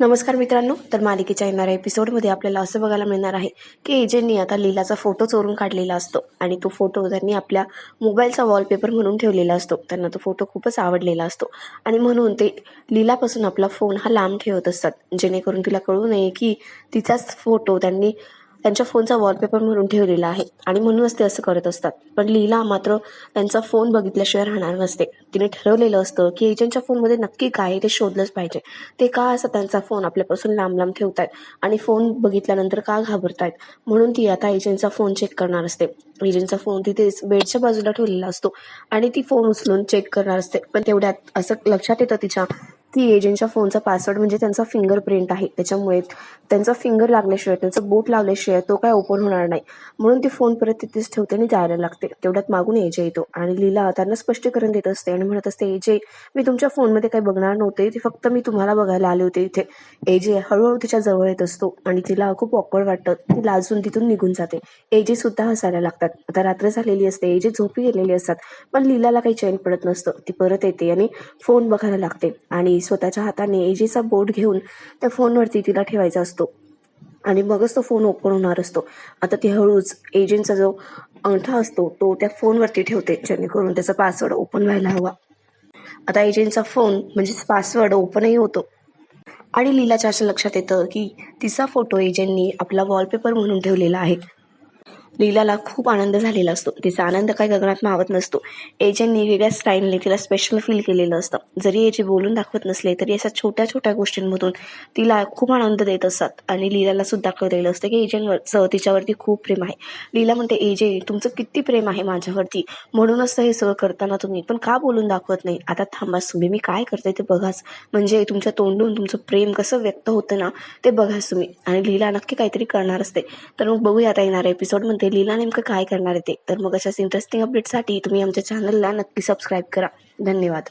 नमस्कार मित्रांनो तर मालिकेच्या येणाऱ्या एपिसोडमध्ये आपल्याला असं बघायला मिळणार आहे की एजेंटनी आता लीलाचा फोटो चोरून काढलेला असतो आणि तो फोटो त्यांनी आपल्या मोबाईलचा वॉलपेपर म्हणून ठेवलेला असतो. त्यांना तो फोटो खूपच आवडलेला असतो. आणि म्हणून ते लीलापासून आपला फोन हा लांब ठेवत असतात. जेणेकरून तिला कळू नये की तिचाच फोटो त्यांनी त्यांच्या फोनचा वॉलपेपर म्हणून ठेवलेला आहे. आणि म्हणूनच ते असं करत असतात. पण लीला मात्र त्यांचा फोन बघितल्याशिवाय राहणार नसते. तिने ठरवलेलं असतं की एजंटच्या फोनमध्ये नक्की काय आहे ते शोधलंच पाहिजे. ते का असं त्यांचा फोन आपल्यापासून लांब लांब ठेवतायत? आणि फोन बघितल्यानंतर का घाबरतायत? म्हणून ती आता एजंटचा फोन चेक करणार असते. एजंटचा फोन तिथे बेडच्या बाजूला ठेवलेला असतो. आणि ती फोन उचलून चेक करणार असते. पण तेवढ्यात असं लक्षात येतं तिच्या की एजंटच्या फोनचा पासवर्ड म्हणजे त्यांचा फिंगरप्रिंट आहे. त्याच्यामुळे त्यांचा फिंगर लागल्याशिवाय त्यांचं बोट लागल्याशिवाय तो काय ओपन होणार नाही. म्हणून ती फोन परत तिथेच ठेवते आणि जायला लागते. तेवढ्यात मागून एजे येतो. आणि लीला त्यांना स्पष्टीकरण देत असते आणि म्हणत असते एजे मी तुमच्या फोनमध्ये काही बघणार नव्हते. ते फक्त मी तुम्हाला बघायला आले होते इथे. एजे हळूहळू तिच्या जवळ येत असतो आणि तिला खूप ऑकवर्ड वाटतं. ती लाजून तिथून निघून जाते. एजे सुद्धा हसायला लागतात. आता रात्र झालेली असते. एजे झोपी गेलेली असतात. पण लीलाला काही चैन पडत नसतं. ती परत येते आणि फोन बघायला लागते. आणि स्वतःच्या हाताने एजीचा बोट घेऊन त्या फोनवरती तिला ठेवायचा असतो. आणि मगच तो फोन ओपन होणार असतो. आता ती हळूच एजंटचा जो अंगठा असतो तो त्या फोनवरती ठेवते जेणेकरून त्याचा पासवर्ड ओपन व्हायला हवा. आता एजंटचा फोन म्हणजेच पासवर्ड ओपनही होतो. आणि लीलाच्या असं लक्षात येतं की तिचा फोटो एजंटनी आपला वॉलपेपर म्हणून ठेवलेला आहे. लीलाला खूप आनंद झालेला असतो. तिचा आनंद काही गगनात मावत नसतो. एजेंनी वेगळ्या स्टाईलने तिला स्पेशल फील केलेलं असतं. जरी एजे बोलून दाखवत नसले तरी अशा छोट्या छोट्या गोष्टींमधून तिला खूप आनंद देत असतात. आणि लीलाला सुद्धा कळलेलं असतं की एजेंवरचं तिच्यावरती खूप प्रेम आहे. लीला म्हणते एजे तुमचं किती प्रेम आहे माझ्यावरती. म्हणूनच तर हे सगळं करताना तुम्ही पण का बोलून दाखवत नाही? आता थांबाच तुम्ही मी काय करते ते बघाच. म्हणजे तुमच्या तोंडून तुमचं प्रेम कसं व्यक्त होतं ना ते बघाच तुम्ही. आणि लीला नक्की काहीतरी करणार असते. तर मग बघूया आता येणाऱ्या एपिसोडमध्ये लीला नेमकं काय करणार आहे ते? तर मग अशाच इंटरेस्टिंग अपडेटसाठी तुम्ही आमच्या चॅनलला नक्की सबस्क्राईब करा. धन्यवाद.